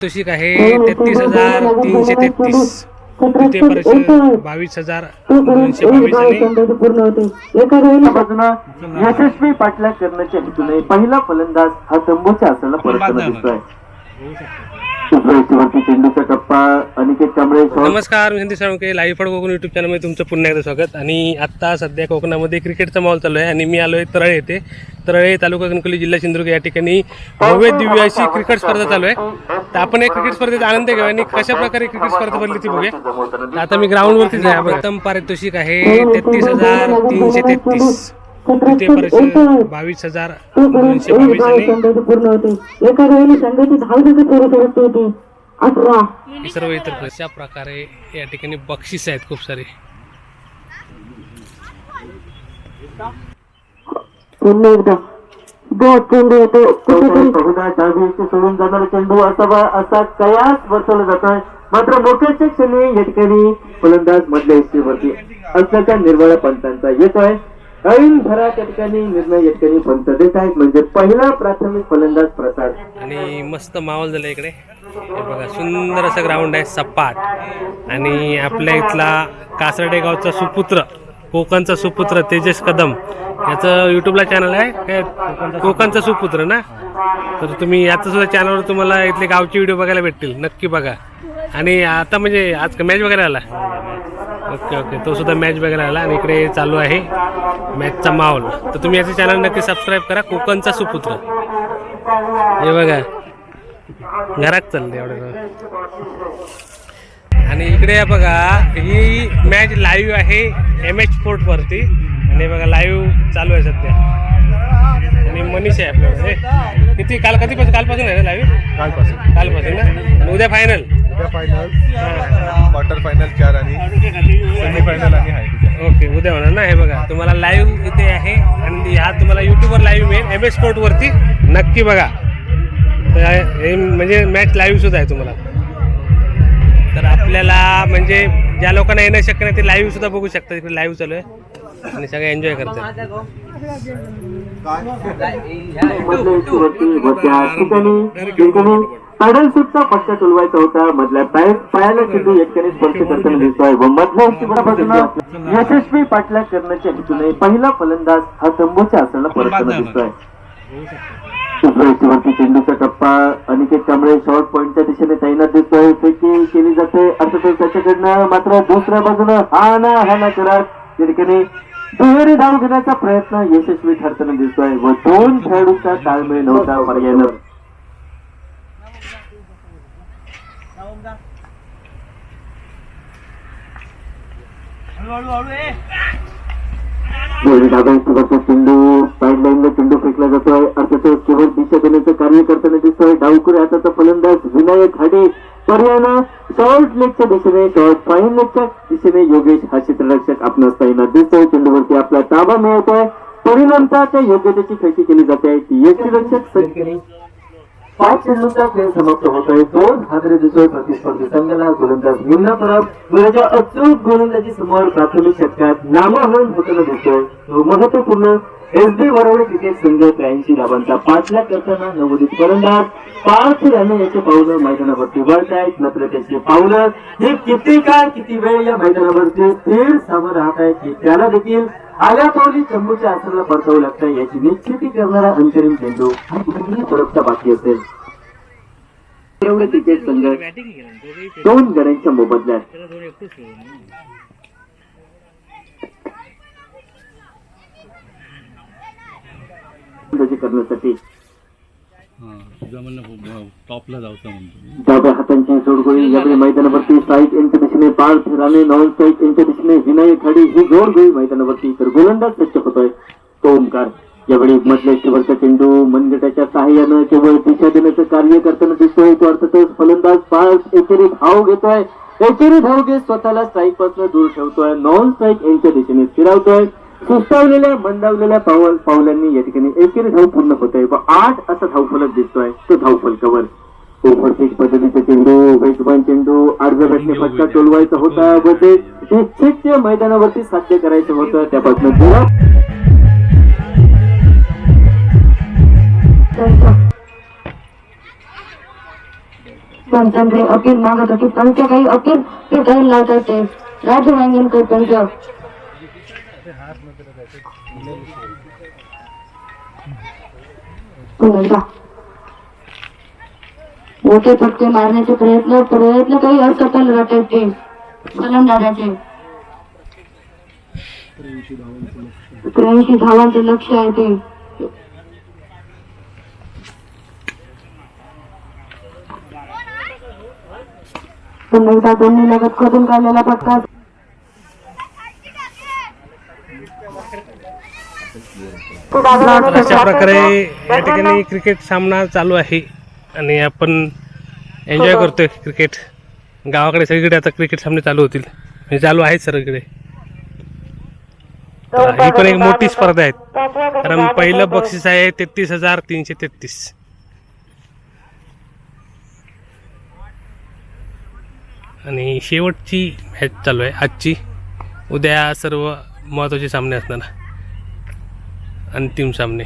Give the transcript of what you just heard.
पारितोषिक आहे तेहतीस हजार तीनशे तेहतीस तृतीय परीक्षा बावीस हजार दोनशे बावीस आणि यशस्वी पाठलाग करण्याच्या हेतूने पहिला फलंदाज हा तंबूच्या आसनाला परत दिसतोय नमस्कार मी संदीप साळुंके लाईव्ह फड कोकण युट्यूब चॅनलमध्ये तुमचं पुन्हा एकदा स्वागत. आणि आत्ता सध्या कोकणामध्ये क्रिकेटचा माहोल चालू आहे आणि मी आलो आहे तरळे येथे. तरळे तालुका कणकवली जिल्हा सिंधुदुर्ग या ठिकाणी भव्य दिव्य अशी क्रिकेट स्पर्धा चालू आहे. तर आपण एक क्रिकेट स्पर्धेचा आनंद घेऊ आणि कशा प्रकारे क्रिकेट स्पर्धा भरली ती बघूया. आता मी ग्राउंडवरतीच आहे. प्रथम पारितोषिक आहे तेहतीस हजार तीनशे तेहतीस. तृतीय परीक्षा बावीस हजार दोनशे बावीस आणि एका वेळी संघाची धावसंख्या थोडी थोडी होती. अठरा. हे सर्व इतर अशा प्रकारे या ठिकाणी बक्षीस आहेत खूप सारे. पुन्हा एकदा. चेंडू येतो सोडून जाणारा चेंडू असा बा- असा कयास बसवला जातोय. मात्र मोक्याच्या क्षणी या ठिकाणी फलंदाज मधल्या हिस्सेवरती असल्याचा निर्वाळा पंतांचा येतोय. ऐन भरा त्या ठिकाणी निर्णय या ठिकाणी पंत देत आहेत. म्हणजे पहिला प्राथमिक फलंदाज प्रसाद आणि मस्त माहोल झाला इकडे. हे बघा सुंदर असं ग्राउंड आहे सपाट. आणि आपल्या इथला कासर्डे गावचा सुपुत्र कोकणचा सुपुत्र तेजस कदम. याचं यूट्यूबला चॅनल आहे. काय कोकणचा सुपुत्र ना? तर तुम्ही याचं सुद्धा चॅनलवर तुम्हाला इथले गावचे व्हिडिओ बघायला भेटतील. नक्की बघा. आणि आता म्हणजे आज मॅच बघायला आला. Okay okay. तो सुद्धा मॅच बघायला आला आणि इकडे चालू आहे मॅचचा माहोल. तर तुम्ही याचं चॅनल नक्की सबस्क्राईब करा. कोकणचा सुपुत्र. हे बघा. घरात चालले एवढं आणि इकडे बघा ही मॅच लाईव्ह आहे एम एच स्पोर्ट वरती. आणि बघा लाईव्ह चालू आहे सध्या. आणि मनीष आहे आपल्याकडे. किती? काल कधीपासून? कालपासून आहे ना लाईव्ह कालपासून. कालपासून ना? उद्या फायनल उद्या फायनल क्वार्टर फायनल चार आणि सेमी फायनल आणि आहे ओके उद्या होणार ना हे बघा. तुम्हाला लाईव्ह इथे आहे आणि हा तुम्हाला युट्यूबवर लाईव्ह मिळेल. एम एस स्पोर्ट वरती नक्की बघा. तर हे म्हणजे मॅच लाईव्ह सुद्धा आहे तुम्हाला. तर आपल्याला म्हणजे ज्या लोकांना येणं शक्य नाही ते लाईव्ह सुद्धा बघू शकतात इकडे लाईव्ह चालू आहे. आणि सगळे एन्जॉय करतात. पॅडल शूटचा पट्टा टोलवायचा होता मधल्या पाय पायाला चेंडू ठिकाणी स्पर्श करताना दिसतोय. व मधल्या हिस्सेवरती यशस्वी पाठलाग करण्याच्या हेतूने पहिला फलंदाज हा तंबूच्या आसनाला परतताना दिसतोय. वरती चेंडूचा टप्पा अनिकेत कांबळे शॉर्ट पॉईंटच्या दिशेने तैनात दिसतोय. फेकी केली जाते. अर्थातच त्याच्याकडनं मात्र दुसऱ्या बाजूनं हा ना हा ना करत या ठिकाणी दुहेरी धाव घेण्याचा प्रयत्न यशस्वी ठरताना दिसतोय. व दोन खेळाडूंचा ताळमेळ नव्हता पर्यायनं. दोन्ही डाव्यांसोबतचा चेंडू साईडलाईनला चेंडू फेकला जातोय. अर्थातच केवळ दिशा देण्याचं कार्य करताना दिसतोय. डावकुरे हाताचा फलंदाज विनायक हाडे. पर्यायानं शॉर्ट लेगच्या दिशेने शॉर्ट फाईन लेगच्या दिशेने योगेश हा क्षेत्ररक्षक आपणास तैनात दिसतोय. चेंडूवरती आपला ताबा मिळतोय. परिणामताच्या योग्यतेची खेळी केली जाते. यष्टीरक्षक पाच चेंडूंचा खेळ समाप्त होत आहे दोन हादरे दिसतोय प्रतिस्पर्धी संघाला गोलंदाज निम्न परब मुलाच्या अचूक गोलंदाजी समोर प्राथमिक षटकात नामावरण होताना दिसतोय तो महत्त्वपूर्ण एस डी वरवडे क्रिकेट संघ त्र्याऐंशी धावांचा पाचला करताना नवोदित फलंदाज पाच रन याचे पावलं मैदानावरती वळत आहेत मात्र त्याचे पावलं. हे किती काळ किती वेळ या मैदानावरती? स्थिर सावध राहत आहेत त्याला देखील आल्या पावली चंबूच्या आसनाला परतावं लागतं याची निश्चिती करणारा अंतरिम चेंडू हा परतचा बाकी असेल. एवढे क्रिकेट संघ दोन गड्यांच्या मोबदल्यात. करण्यासाठी टॉपला म्हणतो डाव्या हातांची जोडगोळी मैदानावरती साईक यांच्या दिशेने पार्थ राणे नॉन साईक यांच्या दिशेने ही जोडगोळी मैदानावरती. तर गोलंदाज होतोय तो यावेळी मधल्या शेवटचा चेंडू मनगटाच्या सहाय्यानं केवळ दिशा देण्याचं कार्य करताना दिसतोय तो अर्थातच फलंदाज पाच एकेरी धाव घेतोय. एकेरी धाव घेत स्वतःला स्ट्राईकपासून दूर ठेवतोय. नॉन स्ट्राईक यांच्या दिशेने फिरवतोय. सुस्तावलेल्या मंदावलेल्या पावल पावलांनी या ठिकाणी एकेरी धाव पूर्ण होतोय व आठ असा धावफलक दिसतोय. तो धावफलकावर ओव्हरपिच पद्धतीचे चेंडू वेगवान चेंडू अर्ज बॅटने फटका टोलवायचा होता. व ते निश्चित मैदानावरती साध्य करायचं होतं. त्यापासून पंचांकडे अपील मागत होती. पंच काही अपील ते काही लावतात ते राजू वांगणकर पंच. मोठे फटके मारण्याचे प्रयत्न प्रयत्न काही असतात रटायचे ते फलंदाजाचे त्र्याऐंशी धावांचे लक्ष आहे ते. पण एकदा दोन्ही लगत करून काढलेला फटका तर अशा प्रकारे या ठिकाणी क्रिकेट सामना चालू आहे. आणि आपण एन्जॉय करतोय क्रिकेट गावाकडे सगळीकडे आता क्रिकेट सामने चालू होतील. म्हणजे चालू आहेत सगळीकडे. ही पण एक मोठी स्पर्धा आहे कारण पहिलं बक्षीस आहे तेहतीस हजार तीनशे तेहतीस. आणि शेवटची मॅच चालू आहे. आजची. उद्या सर्व महत्त्वाचे सामने असणार. अंतिम सामने.